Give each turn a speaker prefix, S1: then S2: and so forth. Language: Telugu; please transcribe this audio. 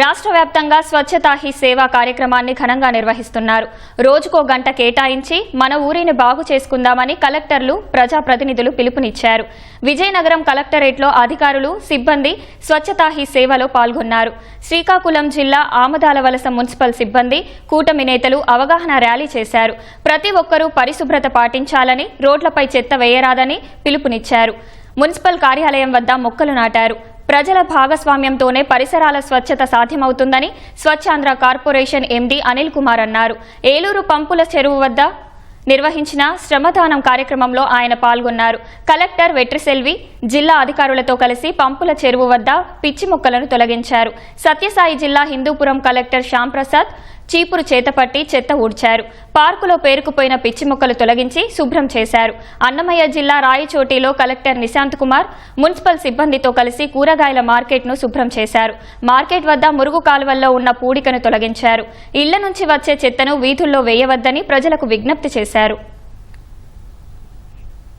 S1: రాష్ట్ర వ్యాప్తంగా స్వచ్ఛతా హీ సేవా కార్యక్రమాన్ని ఘనంగా నిర్వహిస్తున్నారు. రోజుకో గంట కేటాయించి మన ఊరిని బాగు చేసుకుందామని కలెక్టర్లు ప్రజాప్రతినిధులు పిలుపునిచ్చారు. విజయనగరం కలెక్టరేట్లో అధికారులు సిబ్బంది స్వచ్ఛతా హీ సేవలో పాల్గొన్నారు. శ్రీకాకుళం జిల్లా ఆమదాల వలస మున్సిపల్ సిబ్బంది కూటమి నేతలు అవగాహన ర్యాలీ చేశారు. ప్రతి ఒక్కరూ పరిశుభ్రత పాటించాలని రోడ్లపై చెత్త వేయరాదని పిలుపునిచ్చారు. మున్సిపల్ కార్యాలయం వద్ద మొక్కలు నాటారు. ప్రజల భాగస్వామ్యంతోనే పరిసరాల స్వచ్ఛత సాధ్యమవుతుందని స్వచ్ఛాంధ్ర కార్పొరేషన్ ఎండీ అనిల్ కుమార్ అన్నారు. ఏలూరు పంపుల చెరువు వద్ద నిర్వహించిన శ్రమదానం కార్యక్రమంలో ఆయన పాల్గొన్నారు. కలెక్టర్ వెట్రిసెల్వి జిల్లా అధికారులతో కలిసి పంపుల చెరువు వద్ద పిచ్చి మొక్కలను తొలగించారు. సత్యసాయి జిల్లా హిందూపురం కలెక్టర్ శ్యాంప్రసాద్ చీపురు చేతపట్టి చెత్త ఊడ్చారు. పార్కులో పేరుకుపోయిన పిచ్చి మొక్కలు తొలగించి శుభ్రం చేశారు. అన్నమయ్య జిల్లా రాయచోటిలో కలెక్టర్ నిశాంత్ కుమార్ మున్సిపల్ సిబ్బందితో కలిసి కూరగాయల మార్కెట్ను శుభ్రం చేశారు. మార్కెట్ వద్ద మురుగు కాలువల్లో ఉన్న పూడికను తొలగించారు. ఇళ్ళ నుంచి వచ్చే చెత్తను వీధుల్లో వేయవద్దని ప్రజలకు విజ్ఞప్తి చేశారు.